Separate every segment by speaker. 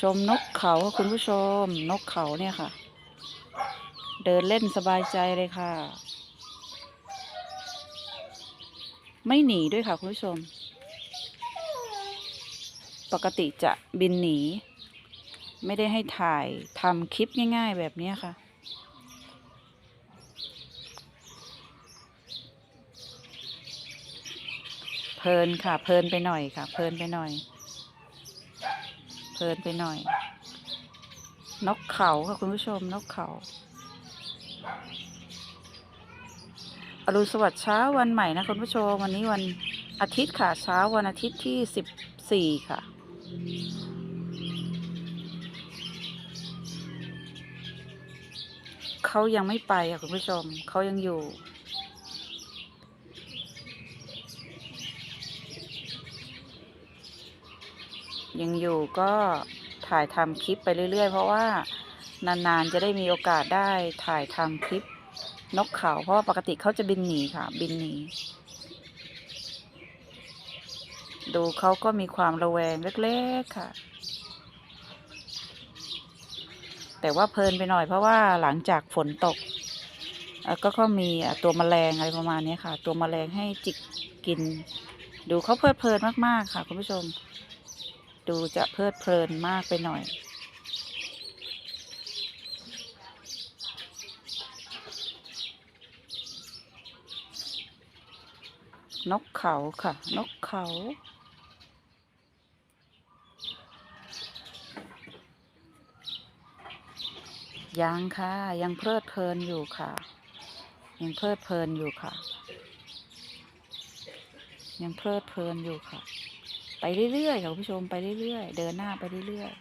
Speaker 1: ชมนกเขาค่ะคุณผู้ชม นกเขาเนี่ยค่ะ เดินเล่นสบายใจเลยค่ะ ไม่หนีด้วยค่ะคุณผู้ชม ปกติจะบินหนี ไม่ได้ให้ถ่ายทำคลิปง่ายๆแบบนี้ค่ะเพลินค่ะ เพลินไปหน่อยค่ะ เพลินไปหน่อย เพลินไปหน่อย นกเขาค่ะคุณผู้ชมนกเขาอรุณสวัสดิ์เช้าวันใหม่นะคุณผู้ชม วันนี้วันอาทิตย์ค่ะเช้าวันอาทิตย์ที่สิบสี่ค่ะ เขายังไม่ไปค่ะคุณผู้ชม เขายังอยู่ ยังอยู่ก็ถ่ายทำคลิปไปเรื่อยๆ เพราะว่านานๆจะได้มีโอกาสได้ถ่ายทำคลิปนกเขาเพราะว่าปกติเขาจะบินหนีค่ะ บินหนีดูเขาก็มีความระแวงเล็กๆค่ะ แต่ว่าเพลินไปหน่อยเพราะว่าหลังจากฝนตก ก็ก็มีตัวแมลงอะไรประมาณนี้ค่ะ ตัวแมลงให้จิกกิน ดูเขาเพลิดเพลินมากๆค่ะคุณผู้ชม ดูจะเพลิดเพลินมากไปหน่อย นกเขาค่ะ นกเขายังค่ะ ยังเพลิดเพลินอยู่ค่ะ ยังเพลิดเพลินอยู่ค่ะ ยังเพลิดเพลินอยู่ค่ะ ไปเรื่อยๆค่ะคุณผู้ชมไปเรื่อยๆ เดินหน้าไปเรื่อยๆ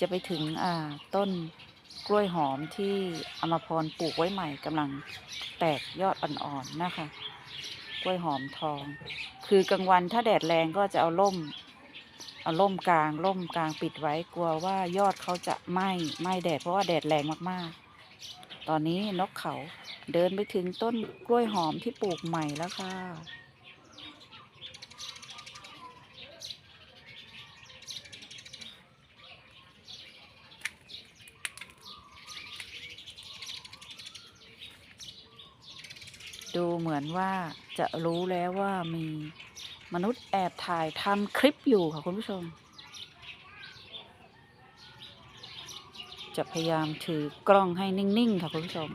Speaker 1: จะไปถึงอ่าต้นกล้วยหอมที่อมพรปลูกไว้ใหม่กำลังแตกยอดอ่อนๆนะคะ กล้วยหอมทอง คือกลางวันถ้าแดดแรงก็จะเอาร่ม เอาร่มกลางร่มกลางปิดไว้กลัวว่ายอดเขาจะไหม้ไหม้แดดเพราะว่าแดดแรงมากๆ ตอนนี้นกเขาเดินไปถึงต้นกล้วยหอมที่ปลูกใหม่แล้วค่ะ ดูเหมือนว่าจะรู้แล้วว่ามีมนุษย์แอบถ่ายทำคลิปอยู่ค่ะคุณผู้ชม จะพยายามถือกล้องให้นิ่ง ๆ ค่ะคุณผู้ชม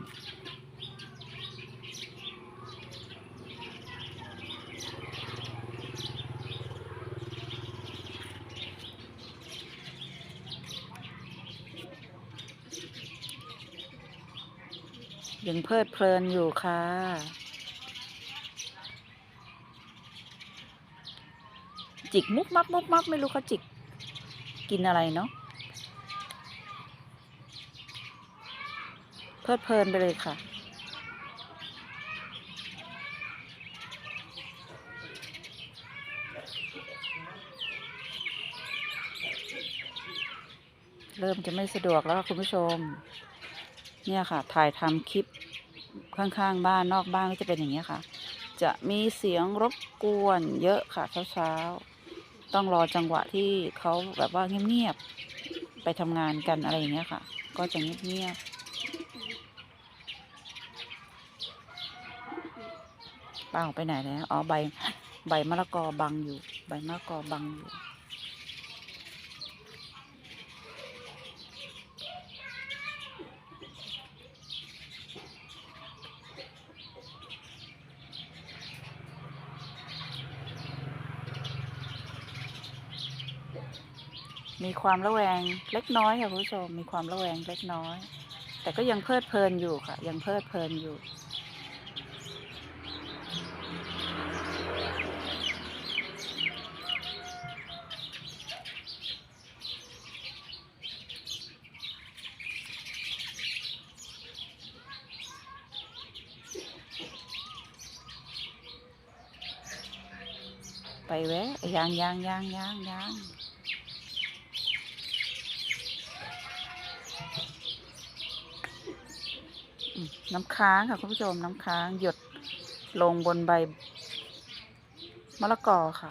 Speaker 1: ยังเพลิดเพลินอยู่ค่ะ จิกมุกมักมุกมักไม่รู้เขาจิก กินอะไรเนาะเพลิดเพลินไปเลยค่ะ เริ่มจะไม่สะดวกแล้วคุณผู้ชม เนี่ยค่ะ ถ่ายทำคลิปข้างๆ บ้านนอกบ้านก็จะเป็นอย่างเงี้ค่ะ จะมีเสียงรบกวนเยอะค่ะเช้าๆ ต้องรอจังหวะที่เขาแบบว่าเงียบๆไปทำงานกันอะไรอย่างเงี้ยค่ะ ก็จะเงียบๆป้าออกไปไหนแล้วอ๋อใบใบมะละกอบังอยู่ ใบมะละกอบังอยู่ มีความระแวงเล็กน้อยค่ะคุณผู้ชม มีความระแวงเล็กน้อย แต่ก็ยังเพลิดเพลินอยู่ค่ะ ยังเพลิดเพลินอยู่ไปแวะยางยางยางยางยาง น้ำค้างค่ะคุณผู้ชมน้ำค้างหยดลงบนใบมะละกอค่ะ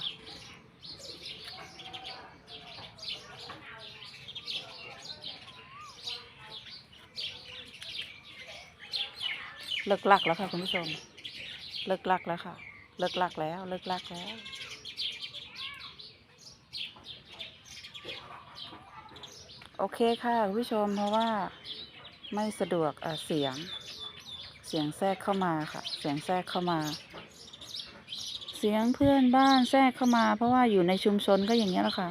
Speaker 1: เลิกลักแล้วค่ะคุณผู้ชม เลิกลักแล้วค่ะ เลิกลักแล้ว เลิกลักแล้วโอเคค่ะคุณผู้ชมเพราะว่า ไม่สะดวกเสียง เสียงแทรกเข้ามาค่ะ เสียงแทรกเข้ามา เสียงเพื่อนบ้านแทรกเข้ามา เพราะว่าอยู่ในชุมชนก็อย่างนี้ยแหละค่ะ